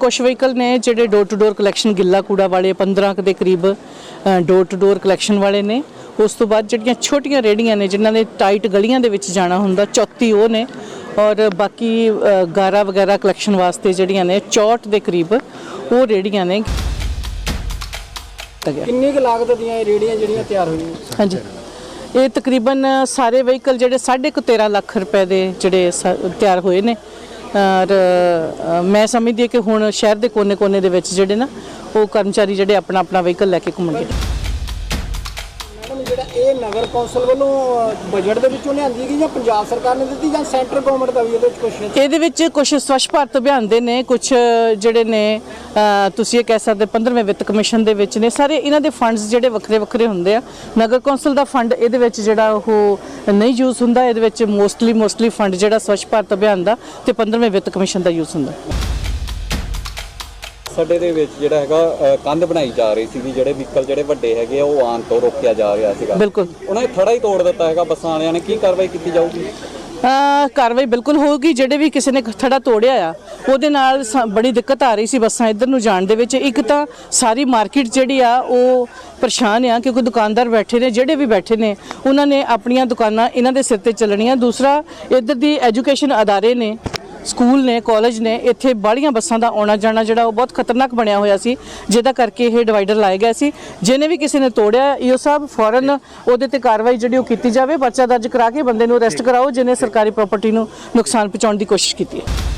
ਕੁਝ ਵਹੀਕਲ ਨੇ ਜਿਹੜੇ ਡੋਰ ਟੂ ਡੋਰ ਕਲੈਕਸ਼ਨ ਗਿੱਲਾ ਕੂੜਾ ਵਾਲੇ 15 ਕੁ ਦੇ ਕਰੀਬ ਡੋਰ ਟੂ ਡੋਰ ਕਲੈਕਸ਼ਨ ਵਾਲੇ ਨੇ। ਉਸ ਤੋਂ ਬਾਅਦ ਜਿਹੜੀਆਂ ਛੋਟੀਆਂ ਰੇੜੀਆਂ ਨੇ ਜਿਨ੍ਹਾਂ ਨੇ ਟਾਈਟ ਗਲੀਆਂ ਦੇ ਵਿੱਚ ਜਾਣਾ ਹੁੰਦਾ 34 ਉਹ ਨੇ। ਔਰ ਬਾਕੀ ਗਾਰਾ ਵਗੈਰਾ ਕਲੈਕਸ਼ਨ ਵਾਸਤੇ ਜਿਹੜੀਆਂ ਨੇ 64 ਦੇ ਕਰੀਬ ਉਹ ਰੇੜੀਆਂ ਨੇ। ਕਿੰਨੀ ਕੁ ਲਾਗਤ ਦੀਆਂ ਇਹ ਰੇੜੀਆਂ ਜਿਹੜੀਆਂ ਤਿਆਰ ਹੋਈਆਂ? ਹਾਂਜੀ। ਇਹ ਤਕਰੀਬਨ ਸਾਰੇ ਵਹੀਕਲ ਜਿਹੜੇ 13.5 ਲੱਖ ਰੁਪਏ ਦੇ ਜਿਹੜੇ ਤਿਆਰ ਹੋਏ ਨੇ। ਔਰ ਮੈਂ ਸਮਝਦੀ ਹਾਂ ਕਿ ਹੁਣ ਸ਼ਹਿਰ ਦੇ ਕੋਨੇ-ਕੋਨੇ ਦੇ ਵਿੱਚ ਜਿਹੜੇ ਨਾ ਉਹ ਕਰਮਚਾਰੀ ਜਿਹੜੇ ਆਪਣਾ ਆਪਣਾ ਵਹੀਕਲ ਲੈ ਕੇ ਘੁੰਮਣਗੇ। ਇਹ ਨਗਰ ਕੌਂਸਲ ਵੱਲੋਂ ਬਜਟ ਦੇ ਵਿੱਚੋਂ ਲਿਆਂਦੀ ਗਈ ਜਾਂ ਪੰਜਾਬ ਸਰਕਾਰ ਨੇ ਦਿੱਤੀ ਜਾਂ ਸੈਂਟਰ ਗਵਰਨਮੈਂਟ ਦਾ ਵੀ ਇਹਦੇ ਵਿੱਚ ਕੁਝ ਇਹਦੇ ਵਿੱਚ ਕੁਝ ਸਵੱਛ ਭਾਰਤ ਅਭਿਆਨ ਦੇ ਨੇ ਕੁਝ ਜਿਹੜੇ ਨੇ ਤੁਸੀਂ ਇਹ ਕਹਿ ਸਕਦੇ 15ਵੇਂ ਵਿੱਤ ਕਮਿਸ਼ਨ ਦੇ ਵਿੱਚ ਨੇ। ਸਾਰੇ ਇਹਨਾਂ ਦੇ ਫੰਡਸ ਜਿਹੜੇ ਵੱਖਰੇ ਵੱਖਰੇ ਹੁੰਦੇ ਆ। ਨਗਰ ਕੌਂਸਲ ਦਾ ਫੰਡ ਇਹਦੇ ਵਿੱਚ ਜਿਹੜਾ ਉਹ ਨਹੀਂ ਯੂਜ਼ ਹੁੰਦਾ, ਇਹਦੇ ਵਿੱਚ ਮੋਸਟਲੀ ਮੋਸਟਲੀ ਫੰਡ ਜਿਹੜਾ ਸਵੱਛ ਭਾਰਤ ਅਭਿਆਨ ਦਾ ਤੇ 15ਵੇਂ ਵਿੱਤ ਕਮਿਸ਼ਨ ਦਾ ਯੂਜ਼ ਹੁੰਦਾ। ਸਾਡੇ ਦੇ ਵਿੱਚ ਜਿਹੜਾ ਹੈਗਾ ਕੰਧ ਬਣਾਈ ਜਾ ਰਹੀ ਸੀਗੀ ਜਿਹੜੇ ਵਹੀਕਲ ਜਿਹੜੇ ਵੱਡੇ ਹੈਗੇ ਉਹ ਆਉਣ ਤੋਂ ਰੋਕਿਆ ਜਾ ਰਿਹਾ ਸੀਗਾ। ਬਿਲਕੁਲ। ਉਹਨਾਂ ਨੇ ਥੜਾ ਹੀ ਤੋੜ ਦਿੱਤਾ ਹੈਗਾ ਬੱਸਾਂ ਵਾਲਿਆਂ ਨੇ। ਕੀ ਕਾਰਵਾਈ ਕੀਤੀ ਜਾਊਗੀ? ਕਾਰਵਾਈ ਬਿਲਕੁਲ ਹੋਊਗੀ। ਜਿਹੜੇ ਵੀ ਕਿਸੇ ਨੇ ਥੜਾ ਤੋੜਿਆ ਆ ਉਹਦੇ ਨਾਲ ਸ- ਬੜੀ ਦਿੱਕਤ ਆ ਰਹੀ ਸੀ ਬੱਸਾਂ ਇੱਧਰ ਨੂੰ ਜਾਣ ਦੇ ਵਿੱਚ। ਇੱਕ ਤਾਂ ਸਾਰੀ ਮਾਰਕੀਟ ਜਿਹੜੀ ਆ ਉਹ ਪਰੇਸ਼ਾਨ ਆ ਕਿਉਂਕਿ ਦੁਕਾਨਦਾਰ ਬੈਠੇ ਨੇ ਜਿਹੜੇ ਵੀ ਬੈਠੇ ਨੇ ਉਹਨਾਂ ਨੇ ਆਪਣੀਆਂ ਦੁਕਾਨਾਂ ਇਹਨਾਂ ਦੇ ਸਿਰ ਤੇ ਚੱਲਣੀਆਂ। ਦੂਸਰਾ ਇੱਧਰ ਦੀ ਐਜੂਕੇਸ਼ਨ ਅਦਾਰੇ ਨੇ। ਸਕੂਲ ਨੇ ਕਾਲਜ ਨੇ ਇੱਥੇ ਬਾਹਲੀਆਂ ਬੱਸਾਂ ਦਾ ਆਉਣਾ ਜਾਣਾ ਜਿਹੜਾ ਉਹ ਬਹੁਤ ਖਤਰਨਾਕ ਬਣਿਆ ਹੋਇਆ ਸੀ। ਜਿਹਦਾ ਕਰਕੇ ਇਹ ਡਿਵਾਈਡਰ ਲਾਏ ਗਏ ਸੀ। ਜਿਹਨੇ ਵੀ ਕਿਸੇ ਨੇ ਤੋੜਿਆ ਈਓ ਸਾਹਿਬ ਫੌਰਨ ਉਹਦੇ ਤੇ ਕਾਰਵਾਈ ਜਿਹੜੀ ਉਹ ਕੀਤੀ ਜਾਵੇ। ਪਰਚਾ ਦਰਜ ਕਰਾ ਕੇ ਬੰਦੇ ਨੂੰ ਅਰੈਸਟ ਕਰਾਓ ਜਿਹਨੇ ਸਰਕਾਰੀ ਪ੍ਰਾਪਰਟੀ ਨੂੰ ਨੁਕਸਾਨ ਪਹੁੰਚਾਉਣ ਦੀ ਕੋਸ਼ਿਸ਼ ਕੀਤੀ ਹੈ।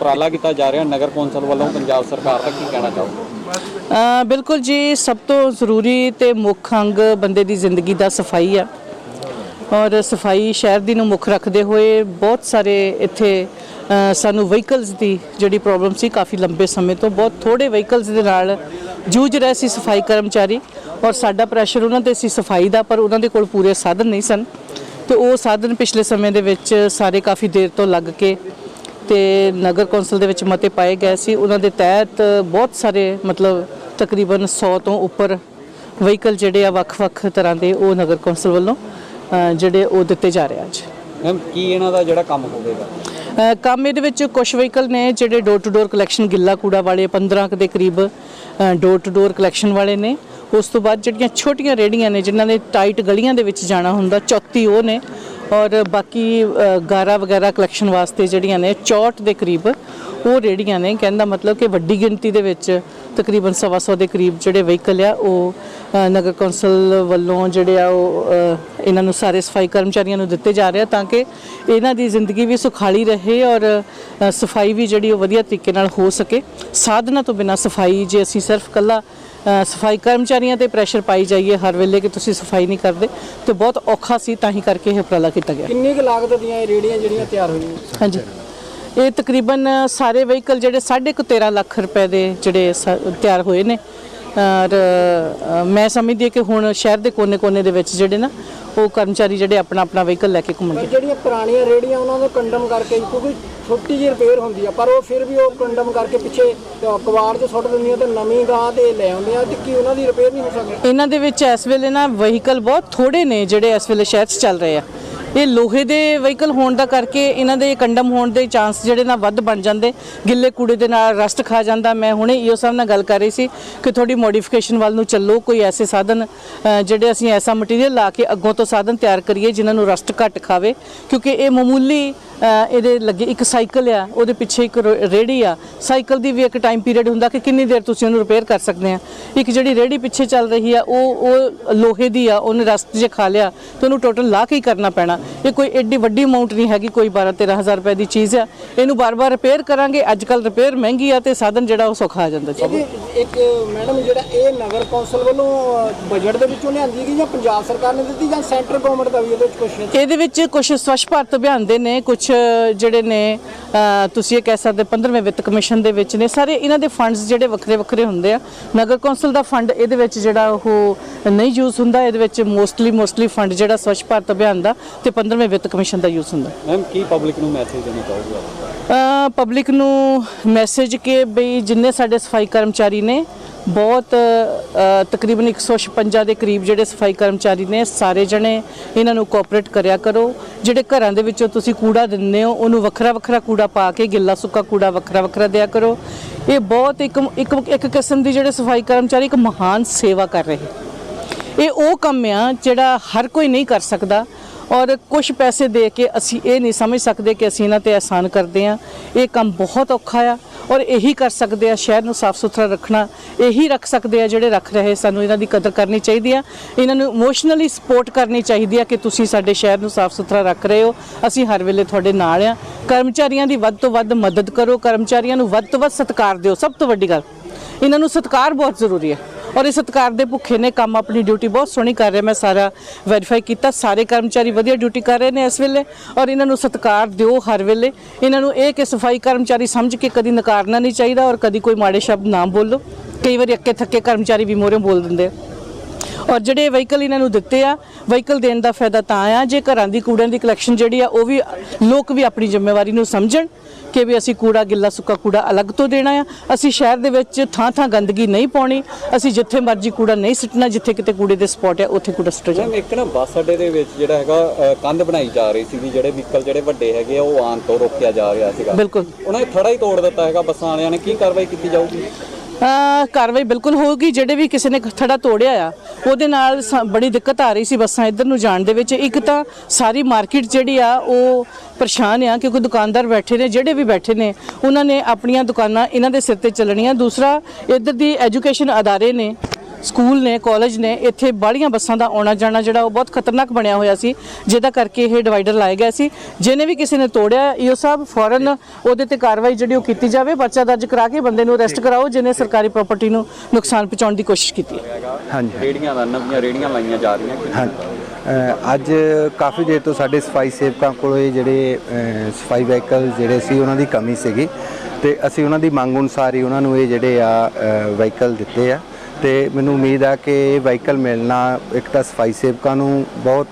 ਉਪਰਾਲਾ ਕੀਤਾ ਜਾ ਰਿਹਾ ਨਗਰ ਕੌਂਸਲ ਵੱਲੋਂ ਪੰਜਾਬ ਸਰਕਾਰ ਦਾ ਕੀ ਕਹਿਣਾ ਚਾਹੋਗੇ? ਬਿਲਕੁਲ ਜੀ, ਸਭ ਤੋਂ ਜ਼ਰੂਰੀ ਤੇ ਮੁੱਖ ਅੰਗ ਬੰਦੇ ਦੀ ਜ਼ਿੰਦਗੀ ਦਾ ਸਫ਼ਾਈ ਆ। ਔਰ ਸਫ਼ਾਈ ਸ਼ਹਿਰ ਦੀ ਨੂੰ ਮੁੱਖ ਰੱਖਦੇ ਹੋਏ ਬਹੁਤ ਸਾਰੇ ਇੱਥੇ ਸਾਨੂੰ ਵਹੀਕਲਸ ਦੀ ਜਿਹੜੀ ਪ੍ਰੋਬਲਮ ਸੀ ਕਾਫੀ ਲੰਬੇ ਸਮੇਂ ਤੋਂ, ਬਹੁਤ ਥੋੜੇ ਵਹੀਕਲਸ ਦੇ ਨਾਲ ਜੂਝ ਰਹੇ ਸੀ ਸਫ਼ਾਈ ਕਰਮਚਾਰੀ। ਔਰ ਸਾਡਾ ਪ੍ਰੈਸ਼ਰ ਉਹਨਾਂ ਤੇ ਸੀ ਸਫ਼ਾਈ ਦਾ, ਪਰ ਉਹਨਾਂ ਦੇ ਕੋਲ ਪੂਰੇ ਸਾਧਨ ਨਹੀਂ ਸਨ। ਤੇ ਉਹ ਸਾਧਨ ਪਿਛਲੇ ਸਮੇਂ ਦੇ ਵਿੱਚ ਸਾਰੇ ਕਾਫੀ ਦੇਰ ਤੋਂ ਲੱਗ ਕੇ ਤੇ ਨਗਰ ਕੌਂਸਲ ਦੇ ਵਿੱਚ ਮਤੇ ਪਾਏ ਗਏ ਸੀ। ਉਹਨਾਂ ਦੇ ਤਹਿਤ ਬਹੁਤ ਸਾਰੇ ਮਤਲਬ ਤਕਰੀਬਨ 100 ਤੋਂ ਉੱਪਰ ਵਹੀਕਲ ਜਿਹੜੇ ਆ ਵੱਖ-ਵੱਖ ਤਰ੍ਹਾਂ ਦੇ ਉਹ ਨਗਰ ਕੌਂਸਲ ਵੱਲੋਂ ਜਿਹੜੇ ਉਹ ਦਿੱਤੇ ਜਾ ਰਹੇ ਅੱਜ। ਮੈਮ ਕੀ ਇਹਨਾਂ ਦਾ ਜਿਹੜਾ ਕੰਮ ਹੋਵੇਗਾ? ਕੰਮ ਇਹਦੇ ਵਿੱਚ ਕੁਝ ਵਹੀਕਲ ਨੇ ਜਿਹੜੇ ਡੋਰ ਟੂ ਡੋਰ ਕਲੈਕਸ਼ਨ ਗਿੱਲਾ ਕੂੜਾ ਵਾਲੇ 15 ਕੁ ਦੇ ਕਰੀਬ ਡੋਰ ਟੂ ਡੋਰ ਕਲੈਕਸ਼ਨ ਵਾਲੇ ਨੇ। ਉਸ ਤੋਂ ਬਾਅਦ ਜਿਹੜੀਆਂ ਛੋਟੀਆਂ ਰੇੜੀਆਂ ਨੇ ਜਿਨ੍ਹਾਂ ਨੇ ਟਾਈਟ ਗਲੀਆਂ ਦੇ ਵਿੱਚ ਜਾਣਾ ਹੁੰਦਾ 34 ਉਹ ਨੇ ਔਰ ਬਾਕੀ ਗਾਰਾ ਵਗੈਰਾ ਕਲੈਕਸ਼ਨ ਵਾਸਤੇ ਜਿਹੜੀਆਂ ਨੇ 64 ਦੇ ਕਰੀਬ ਉਹ ਰੇੜੀਆਂ ਨੇ। ਕਹਿੰਦਾ ਮਤਲਬ ਕਿ ਵੱਡੀ ਗਿਣਤੀ ਦੇ ਵਿੱਚ ਤਕਰੀਬਨ ਸਵਾ ਸੌ ਦੇ ਕਰੀਬ ਜਿਹੜੇ ਵਹੀਕਲ ਆ ਉਹ ਨਗਰ ਕੌਂਸਲ ਵੱਲੋਂ ਜਿਹੜੇ ਆ ਉਹ ਇਹਨਾਂ ਨੂੰ ਸਾਰੇ ਸਫ਼ਾਈ ਕਰਮਚਾਰੀਆਂ ਨੂੰ ਦਿੱਤੇ ਜਾ ਰਹੇ ਆ ਤਾਂ ਕਿ ਇਹਨਾਂ ਦੀ ਜ਼ਿੰਦਗੀ ਵੀ ਸੁਖਾਲੀ ਰਹੇ ਔਰ ਸਫ਼ਾਈ ਵੀ ਜਿਹੜੀ ਉਹ ਵਧੀਆ ਤਰੀਕੇ ਨਾਲ ਹੋ ਸਕੇ। ਸਾਧਨਾ ਤੋਂ ਬਿਨਾ ਸਫ਼ਾਈ ਜੇ ਅਸੀਂ ਸਿਰਫ ਕੱਲਾ ਸਫ਼ਾਈ ਕਰਮਚਾਰੀਆਂ ਤੇ ਪ੍ਰੈਸ਼ਰ ਪਾਈ ਜਾਈਏ ਹਰ ਵੇਲੇ ਕਿ ਤੁਸੀਂ ਸਫ਼ਾਈ ਨਹੀਂ ਕਰਦੇ ਤੇ ਬਹੁਤ ਔਖਾ ਸੀ ਤਾਂ ਹੀ ਕਰਕੇ ਇਹ ਉਪਰਾਲਾ ਕੀਤਾ ਗਿਆ। ਕਿੰਨੀ ਕੁ ਲਾਗਤ ਦੀਆਂ ਇਹ ਰੇੜੀਆਂ ਜਿਹੜੀਆਂ ਤਿਆਰ ਹੋਈਆਂ? ਹਾਂਜੀ। ਇਹ ਤਕਰੀਬਨ ਸਾਰੇ ਵਹੀਕਲ ਜਿਹੜੇ 13.5 ਲੱਖ ਰੁਪਏ ਦੇ ਜਿਹੜੇ ਤਿਆਰ ਹੋਏ ਨੇ। ਔਰ ਮੈਂ ਸਮਝਦੀ ਹਾਂ ਕਿ ਹੁਣ ਸ਼ਹਿਰ ਦੇ ਕੋਨੇ-ਕੋਨੇ ਦੇ ਵਿੱਚ ਜਿਹੜੇ ਨਾ ਉਹ ਕਰਮਚਾਰੀ ਜਿਹੜੇ ਆਪਣਾ ਆਪਣਾ ਵਹੀਕਲ ਲੈ ਕੇ ਘੁੰਮਣਗੇ। ਜਿਹੜੀਆਂ ਪੁਰਾਣੀਆਂ ਰੇੜੀਆਂ ਉਹਨਾਂ ਨੂੰ ਕੰਡਮ ਕਰਕੇ ਕਿਉਂਕਿ ਛੋਟੀ ਜਿਹੀ ਰਿਪੇਅਰ ਹੁੰਦੀ ਆ ਪਰ ਉਹ ਫਿਰ ਵੀ ਉਹ ਕੰਡਮ ਕਰਕੇ ਪਿੱਛੇ ਅ, ਕਬਾੜ 'ਚ ਸੁੱਟ ਦਿੰਦੀਆਂ ਤੇ ਨਵੀਂ ਗਾਂ ਤੇ ਲੈ ਆਉਂਦੇ ਆ ਤੇ ਕੀ ਉਹਨਾਂ ਦੀ ਰਿਪੇਅਰ ਨਹੀਂ ਹੋ ਸਕਦੀ? ਇਹਨਾਂ ਦੇ ਵਿੱਚ ਇਸ ਵੇਲੇ ਨਾ ਵਹੀਕਲ ਬਹੁਤ ਥੋੜੇ ਨੇ ਜਿਹੜੇ ਇਸ ਵੇਲੇ ਸ਼ਹਿਰ 'ਚ ਚੱਲ ਰਹੇ ਆ। ਇਹ ਲੋਹੇ ਦੇ ਵਹੀਕਲ ਹੋਣ ਦਾ ਕਰਕੇ ਇਹਨਾਂ ਦੇ ਕੰਡਮ ਹੋਣ ਦੇ ਚਾਂਸ ਜਿਹੜੇ ਨਾ ਵੱਧ ਬਣ ਜਾਂਦੇ। ਗਿੱਲੇ ਕੂੜੇ ਦੇ ਨਾਲ ਰਸਟ ਖਾ ਜਾਂਦਾ। ਮੈਂ ਹੁਣੇ ਈਓ ਸਾਹਿਬ ਨਾਲ ਗੱਲ ਕਰ ਰਹੀ ਸੀ ਕਿ ਥੋੜੀ ਮੋਡੀਫਿਕੇਸ਼ਨ ਵੱਲ ਨੂੰ ਚੱਲੋ, ਕੋਈ ਐਸੇ ਸਾਧਨ ਜਿਹੜੇ ਅਸੀਂ ਐਸਾ ਮਟੀਰੀਅਲ ਲਾ ਕੇ ਅੱਗੋਂ ਤੋਂ ਸਾਧਨ ਤਿਆਰ ਕਰੀਏ ਜਿਨ੍ਹਾਂ ਨੂੰ ਰਸਟ ਘੱਟ ਖਾਵੇ। ਕਿਉਂਕਿ ਇਹ ਮਾਮੂਲੀ ਇਹਦੇ ਲੱਗੇ ਇੱਕ ਸਾਈਕਲ ਆ, ਉਹਦੇ ਪਿੱਛੇ ਇੱਕ ਰੋ- ਰੇਹੜੀ ਆ। ਸਾਈਕਲ ਦੀ ਵੀ ਇੱਕ ਟਾਈਮ ਪੀਰੀਅਡ ਹੁੰਦਾ ਕਿ ਕਿੰਨੀ ਦੇਰ ਤੁਸੀਂ ਉਹਨੂੰ ਰਿਪੇਅਰ ਕਰ ਸਕਦੇ ਆ। ਇੱਕ ਜਿਹੜੀ ਰੇਹੜੀ ਪਿੱਛੇ ਚੱਲ ਰਹੀ ਆ, ਉਹ ਉਹ ਲੋਹੇ ਦੀ ਆ, ਉਹਨੇ ਰਸਟ ਜੇ ਖਾ ਲਿਆ, ਤੇ ਉਹਨੂੰ ਟੋਟਲ ਲਾ ਕੇ ਹੀ ਕਰਨਾ ਪੈਣਾ। ਇਹ ਕੋਈ ਐਡੀ ਵੱਡੀ ਅਮਾਉਂਟ ਨਹੀਂ ਹੈਗੀ ਕੋਈ 12 13000 ਰੁਪਏ ਦੀ ਚੀਜ਼ ਆ। ਇਹਨੂੰ ਬਾਰ-ਬਾਰ ਰਿਪੇਅਰ ਕਰਾਂਗੇ ਅੱਜ ਕੱਲ ਰਿਪੇਅਰ ਮਹਿੰਗੀ ਆ ਤੇ ਸਾਧਨ ਜਿਹੜਾ ਉਹ ਸੌਖਾ ਆ ਜਾਂਦਾ ਜੀ। ਇੱਕ ਮੈਡਮ ਜਿਹੜਾ ਇਹ ਨਗਰ ਕੌਂਸਲ ਵੱਲੋਂ ਬਜਟ ਦੇ ਵਿੱਚੋਂ ਲਿਆਂਦੀ ਗਈ ਜਾਂ ਪੰਜਾਬ ਸਰਕਾਰ ਨੇ ਦਿੱਤੀ ਜਾਂ ਸੈਂਟਰ ਗਵਰਨਮੈਂਟ ਦਾ ਵੀ ਇਹਦੇ ਵਿੱਚ ਕੁਝ ਇਹਦੇ ਵਿੱਚ ਕੁਝ ਸਵੱਛ ਭਾਰਤ ਅਭਿਆਨ ਦੇ ਨੇ ਕੁਝ ਜਿਹੜੇ ਨੇ ਤੁਸੀਂ ਇਹ ਕਹਿ ਸਕਦੇ 15ਵੇਂ ਵਿੱਤ ਕਮਿਸ਼ਨ ਦੇ ਵਿੱਚ ਨੇ। ਸਾਰੇ ਇਹਨਾਂ ਦੇ ਫੰਡਸ ਜਿਹੜੇ ਵੱਖਰੇ ਵੱਖਰੇ ਹੁੰਦੇ ਆ। ਨਗਰ ਕੌਂਸਲ ਦਾ ਫੰਡ ਇਹਦੇ ਵਿੱਚ ਜਿਹੜਾ ਉਹ ਨਹੀਂ ਯੂਜ਼ ਹੁੰਦਾ ਇਹਦੇ ਵਿੱਚ ਮੋਸਟਲੀ ਮੋਸਟਲੀ ਫੰਡ ਜਿਹੜਾ ਸਵੱਛ ਭਾਰਤ ਅਭਿਆਨ ਦਾ ਤੇ 15ਵੇਂ ਵਿੱਤ ਕਮਿਸ਼ਨ ਦਾ ਯੂਜ਼ ਹੁੰਦਾ। ਮੈਮ ਕੀ ਪਬਲਿਕ ਨੂੰ ਮੈਸੇਜ ਦੇਣਾ ਚਾਹੋਗੇ? ਪਬਲਿਕ ਨੂੰ ਮੈਸੇਜ ਕਿ ਬਈ ਜਿੰਨੇ ਸਾਡੇ ਸਫ਼ਾਈ ਕਰਮਚਾਰੀ ਨੇ ਬਹੁਤ ਤਕਰੀਬਨ 156 ਦੇ ਕਰੀਬ ਜਿਹੜੇ ਸਫ਼ਾਈ ਕਰਮਚਾਰੀ ਨੇ ਸਾਰੇ ਜਣੇ ਇਹਨਾਂ ਨੂੰ ਕੋਆਪਰੇਟ ਕਰਿਆ ਕਰੋ। ਜਿਹੜੇ ਘਰਾਂ ਦੇ ਵਿੱਚੋਂ ਤੁਸੀਂ ਕੂੜਾ ਦਿੰਦੇ ਹੋ ਉਹਨੂੰ ਵੱਖਰਾ ਵੱਖਰਾ ਕੂੜਾ ਪਾ ਕੇ ਗਿੱਲਾ ਸੁੱਕਾ ਕੂੜਾ ਵੱਖਰਾ ਵੱਖਰਾ ਦਿਆ ਕਰੋ। ਇਹ ਬਹੁਤ ਇੱਕ ਇੱਕ ਇੱਕ ਕਿਸਮ ਦੀ ਜਿਹੜੇ ਸਫ਼ਾਈ ਕਰਮਚਾਰੀ ਇੱਕ ਮਹਾਨ ਸੇਵਾ ਕਰ ਰਹੇ। ਇਹ ਉਹ ਕੰਮ ਆ ਜਿਹੜਾ ਹਰ ਕੋਈ ਨਹੀਂ ਕਰ ਸਕਦਾ। ਔਰ ਕੁਝ ਪੈਸੇ ਦੇ ਕੇ ਅਸੀਂ ਇਹ ਨਹੀਂ ਸਮਝ ਸਕਦੇ ਕਿ ਅਸੀਂ ਇਹਨਾਂ ਤੇ ਆਸਾਨ ਕਰਦੇ ਆ ਇਹ ਕੰਮ ਬਹੁਤ ਔਖਾ ਆ ਔਰ ਇਹੀ ਕਰ ਸਕਦੇ ਆ, ਸ਼ਹਿਰ ਨੂੰ ਸਾਫ਼ ਸੁਥਰਾ ਰੱਖਣਾ, ਇਹੀ ਰੱਖ ਸਕਦੇ ਆ ਜਿਹੜੇ ਰੱਖ ਰਹੇ ਸਾਨੂੰ ਇਹਨਾਂ ਦੀ ਕਦਰ ਕਰਨੀ ਚਾਹੀਦੀ ਆ। ਇਹਨਾਂ ਨੂੰ ਇਮੋਸ਼ਨਲੀ ਸਪੋਰਟ ਕਰਨੀ ਚਾਹੀਦੀ ਆ ਕਿ ਤੁਸੀਂ ਸਾਡੇ ਸ਼ਹਿਰ ਨੂੰ ਸਾਫ਼ ਸੁਥਰਾ ਰੱਖ ਰਹੇ ਹੋ। ਅਸੀਂ ਹਰ ਵੇਲੇ ਤੁਹਾਡੇ ਨਾਲ ਆ। ਕਰਮਚਾਰੀਆਂ ਦੀ ਵੱਧ ਤੋਂ ਵੱਧ ਮਦਦ ਕਰੋ, ਕਰਮਚਾਰੀਆਂ ਨੂੰ ਵੱਧ ਤੋਂ ਵੱਧ ਸਤਿਕਾਰ ਦਿਓ। ਸਭ ਤੋਂ ਵੱਡੀ ਗੱਲ, ਇਹਨਾਂ ਨੂੰ ਸਤਿਕਾਰ ਬਹੁਤ ਜ਼ਰੂਰੀ ਹੈ ਔਰ ਇਹ ਸਤਿਕਾਰ ਦੇ ਭੁੱਖੇ ਨੇ, ਕੰਮ ਆਪਣੀ ਡਿਊਟੀ ਬਹੁਤ ਸੋਹਣੀ ਕਰ ਰਿਹਾ, ਮੈਂ ਸਾਰਾ ਵੈਰੀਫਾਈ ਕੀਤਾ, ਸਾਰੇ ਕਰਮਚਾਰੀ ਵਧੀਆ ਡਿਊਟੀ ਕਰ ਰਹੇ ਨੇ ਇਸ ਵੇਲੇ, ਔਰ ਇਹਨਾਂ ਨੂੰ ਸਤਿਕਾਰ ਦਿਓ ਹਰ ਵੇਲੇ। ਇਹਨਾਂ ਨੂੰ ਇਹ ਕਿ ਸਫ਼ਾਈ ਕਰਮਚਾਰੀ ਸਮਝ ਕੇ ਕਦੀ ਨਕਾਰਨਾ ਨਹੀਂ ਚਾਹੀਦਾ ਔਰ ਕਦੀ ਕੋਈ ਮਾੜੇ ਸ਼ਬਦ ਨਾ ਬੋਲੋ। ਕਈ ਵਾਰੀ ਅੱਕੇ ਥੱਕੇ ਕਰਮਚਾਰੀ ਵੀ ਮੋਰੇ ਬੋਲ ਦਿੰਦੇ ਆ। ਔਰ ਜਿਹੜੇ ਵਹੀਕਲ ਇਹਨਾਂ ਨੂੰ ਦਿੱਤੇ ਆ ਵਹੀਕਲ ਦੇਣ ਦਾ ਫਾਇਦਾ ਤਾਂ ਆ ਜੇ ਘਰਾਂ ਦੀ ਕੂੜਿਆਂ ਦੀ ਕਲੈਕਸ਼ਨ ਜਿਹੜੀ ਆ ਉਹ ਵੀ ਲੋਕ ਵੀ ਆਪਣੀ ਜ਼ਿੰਮੇਵਾਰੀ ਨੂੰ ਸਮਝਣ ਕਿ ਵੀ ਅਸੀਂ ਕੂੜਾ ਗਿੱਲਾ ਸੁੱਕਾ ਕੂੜਾ ਅਲੱਗ ਤੋਂ ਦੇਣਾ ਆ। ਅਸੀਂ ਸ਼ਹਿਰ ਦੇ ਵਿੱਚ ਥਾਂ ਥਾਂ ਗੰਦਗੀ ਨਹੀਂ ਪਾਉਣੀ ਅਸੀਂ ਜਿੱਥੇ ਮਰਜ਼ੀ ਕੂੜਾ ਨਹੀਂ ਸਿੱਟਣਾ ਜਿੱਥੇ ਕਿਤੇ ਕੂੜੇ ਦੇ ਸਪੌਟ ਆ ਉੱਥੇ ਕੂੜਾ ਸਿੱਟੋ ਮੈਮ ਇੱਕ ਨਾ ਬੱਸ ਅੱਡੇ ਦੇ ਵਿੱਚ ਜਿਹੜਾ ਹੈਗਾ ਕੰਧ ਬਣਾਈ ਜਾ ਰਹੀ ਸੀ ਵੀ ਜਿਹੜੇ ਵਹੀਕਲ ਜਿਹੜੇ ਵੱਡੇ ਹੈਗੇ ਆ ਉਹ ਆਉਣ ਤੋਂ ਰੋਕਿਆ ਜਾ ਰਿਹਾ ਸੀਗਾ। ਬਿਲਕੁਲ। ਉਹਨਾਂ ਨੇ ਥੜਾ ਹੀ ਤੋੜ ਦਿੱਤਾ ਹੈਗਾ ਬੱਸਾਂ ਵਾਲਿਆਂ ਨੇ ਕੀ ਕਾਰਵਾਈ ਕੀਤੀ ਜਾਊਗੀ? ਕਾਰਵਾਈ ਬਿਲਕੁਲ ਹੋਊਗੀ, ਜਿਹੜੇ ਵੀ ਕਿਸੇ ਨੇ ਥੜਾ ਤੋੜਿਆ ਆ, ਉਹਦੇ ਨਾਲ ਸ- ਬੜੀ ਦਿੱਕਤ ਆ ਰਹੀ ਸੀ ਬੱਸਾਂ ਇੱਧਰ ਨੂੰ ਜਾਣ ਦੇ ਵਿੱਚ। ਇੱਕ ਤਾਂ ਸਾਰੀ ਮਾਰਕੀਟ ਜਿਹੜੀ ਆ, ਉਹ ਪਰੇਸ਼ਾਨ ਆ, ਕਿਉਂਕਿ ਦੁਕਾਨਦਾਰ ਬੈਠੇ ਨੇ, ਜਿਹੜੇ ਵੀ ਬੈਠੇ ਨੇ, ਉਹਨਾਂ ਨੇ ਆਪਣੀਆਂ ਦੁਕਾਨਾਂ ਇਹਨਾਂ ਦੇ ਸਿਰ ਤੇ ਚੱਲਣੀਆਂ। ਦੂਸਰਾ, ਇੱਧਰ ਦੀ ਐਜੂਕੇਸ਼ਨ ਅਦਾਰੇ ਨੇ ਸਕੂਲ ਨੇ ਕਾਲਜ ਨੇ ਇੱਥੇ ਬਾਹਲੀਆਂ ਬੱਸਾਂ ਦਾ ਆਉਣਾ ਜਾਣਾ ਜਿਹੜਾ ਉਹ ਬਹੁਤ ਖਤਰਨਾਕ ਬਣਿਆ ਹੋਇਆ ਸੀ ਜਿਹਦਾ ਕਰਕੇ ਇਹ ਡਿਵਾਈਡਰ ਲਾਇਆ ਗਿਆ ਸੀ। ਜਿਹਨੇ ਵੀ ਕਿਸੇ ਨੇ ਤੋੜਿਆ ਈਓ ਸਾਹਿਬ ਫੌਰਨ ਉਹਦੇ ਤੇ ਕਾਰਵਾਈ ਜਿਹੜੀ ਉਹ ਕੀਤੀ ਜਾਵੇ ਪਰਚਾ ਦਰਜ ਕਰਾ ਕੇ ਬੰਦੇ ਨੂੰ ਅਰੈਸਟ ਕਰਾਓ ਜਿਹਨੇ ਸਰਕਾਰੀ ਪ੍ਰਾਪਰਟੀ ਨੂੰ ਨੁਕਸਾਨ ਪਹੁੰਚਾਉਣ ਦੀ ਕੋਸ਼ਿਸ਼ ਕੀਤੀ ਹੈ। ਹਾਂਜੀ ਰੇੜੀਆਂ ਦਾ ਨਵੀਆਂ ਰੇੜੀਆਂ ਲਾਈਆਂ ਜਾ ਰਹੀਆਂ ਅੱਜ ਕਾਫੀ ਦੇਰ ਤੋਂ ਸਾਡੇ ਸਫ਼ਾਈ ਸੇਵਕਾਂ ਕੋਲੇ ਜਿਹੜੇ ਅ, ਸਫ਼ਾਈ ਵਹੀਕਲ ਜਿਹੜੇ ਸੀ ਉਹਨਾਂ ਦੀ ਕਮੀ ਸੀਗੀ। ਤੇ ਅਸੀਂ ਉਹਨਾਂ ਦੀ ਮੰਗ ਅਨੁਸਾਰ ਹੀ ਉਹਨਾਂ ਨੂੰ ਇਹ ਜਿਹੜੇ ਆ ਵਹੀਕਲ ਦਿੱਤੇ ਆ। ਤੇ ਮੈਨੂੰ ਉਮੀਦ ਆ ਕਿ ਇਹ ਵਹੀਕਲ ਮਿਲਣਾ ਇੱਕ ਤਾਂ ਸਫ਼ਾਈ ਸੇਵਕਾਂ ਨੂੰ ਬਹੁਤ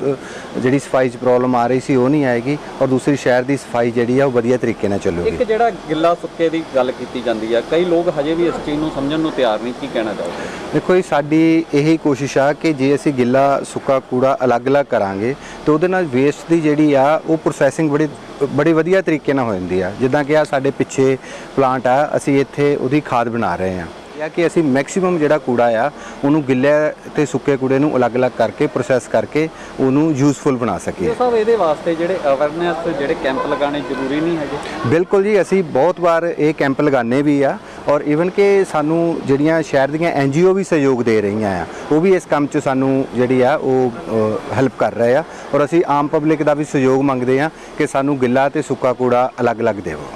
ਜਿਹੜੀ ਸਫ਼ਾਈ 'ਚ ਪ੍ਰੋਬਲਮ ਆ ਰਹੀ ਸੀ ਉਹ ਨਹੀਂ ਆਏਗੀ ਔਰ ਦੂਸਰੀ ਸ਼ਹਿਰ ਦੀ ਸਫ਼ਾਈ ਜਿਹੜੀ ਆ ਉਹ ਵਧੀਆ ਤਰੀਕੇ ਨਾਲ ਚੱਲੂਗੀ। ਇੱਕ ਜਿਹੜਾ ਗਿੱਲਾ ਸੁੱਕੇ ਦੀ ਗੱਲ ਕੀਤੀ ਜਾਂਦੀ ਆ ਕਈ ਲੋਕ ਹਜੇ ਵੀ ਇਸ ਚੀਜ਼ ਨੂੰ ਸਮਝਣ ਨੂੰ ਤਿਆਰ ਨਹੀਂ ਕੀ ਕਹਿਣਾ ਚਾਹੋਗੇ? ਦੇਖੋ ਜੀ ਸਾਡੀ ਇਹੀ ਕੋਸ਼ਿਸ਼ ਆ ਕਿ ਜੇ ਅਸੀਂ ਗਿੱਲਾ ਸੁੱਕਾ ਕੂੜਾ ਅਲੱਗ-ਅਲੱਗ ਕਰਾਂਗੇ ਤੇ ਉਹਦੇ ਨਾਲ ਵੇਸਟ ਦੀ ਜਿਹੜੀ ਆ ਉਹ ਪ੍ਰੋਸੈਸਿੰਗ ਬੜੀ ਬੜੀ ਵਧੀਆ ਤਰੀਕੇ ਨਾਲ ਹੋ ਜਾਂਦੀ ਆ। ਜਿੱਦਾਂ ਕਿ ਆ ਸਾਡੇ ਪਿੱਛੇ ਪਲਾਂਟ ਆ ਅਸੀਂ ਇੱਥੇ ਉਹਦੀ ਖਾਦ ਬਣਾ ਰਹੇ ਆ। ਇਹ ਕਿ ਅਸੀਂ ਮੈਕਸਿਮਮ ਜਿਹੜਾ ਕੂੜਾ ਆ ਉਹਨੂੰ ਗਿੱਲੇ ਤੇ ਸੁੱਕੇ ਕੂੜੇ ਨੂੰ ਅਲੱਗ-ਅਲੱਗ ਕਰਕੇ ਪ੍ਰੋਸੈਸ ਕਰਕੇ ਉਹਨੂੰ ਯੂਜ਼ਫੁਲ ਬਣਾ ਸਕੀਏ। ਸਭ ਇਹਦੇ ਵਾਸਤੇ ਜਿਹੜੇ ਅਵੇਅਰਨੈਸ ਜਿਹੜੇ ਕੈਂਪ ਲਗਾਉਣੇ ਜ਼ਰੂਰੀ ਨਹੀਂ ਹੈਗੇ? ਬਿਲਕੁਲ ਜੀ ਅਸੀਂ ਬਹੁਤ ਵਾਰ ਇਹ ਕੈਂਪ ਲਗਾਉਂਦੇ ਵੀ ਆ ਔਰ ਇਵਨ ਕਿ ਸਾਨੂੰ ਜਿਹੜੀਆਂ ਸ਼ਹਿਰ ਦੀਆਂ ਐਨਜੀਓ ਵੀ ਸਹਿਯੋਗ ਦੇ ਰਹੀਆਂ ਆ ਉਹ ਵੀ ਇਸ ਕੰਮ 'ਚ ਸਾਨੂੰ ਜਿਹੜੀ ਆ ਉਹ ਹੈਲਪ ਕਰ ਰਹੇ ਆ ਔਰ ਅਸੀਂ ਆਮ ਪਬਲਿਕ ਦਾ ਵੀ ਸਹਿਯੋਗ ਮੰਗਦੇ ਆ ਕਿ ਸਾਨੂੰ ਗਿੱਲਾ ਤੇ ਸੁੱਕਾ ਕੂੜਾ ਅਲੱਗ-ਅਲੱਗ ਦੇਵੋ।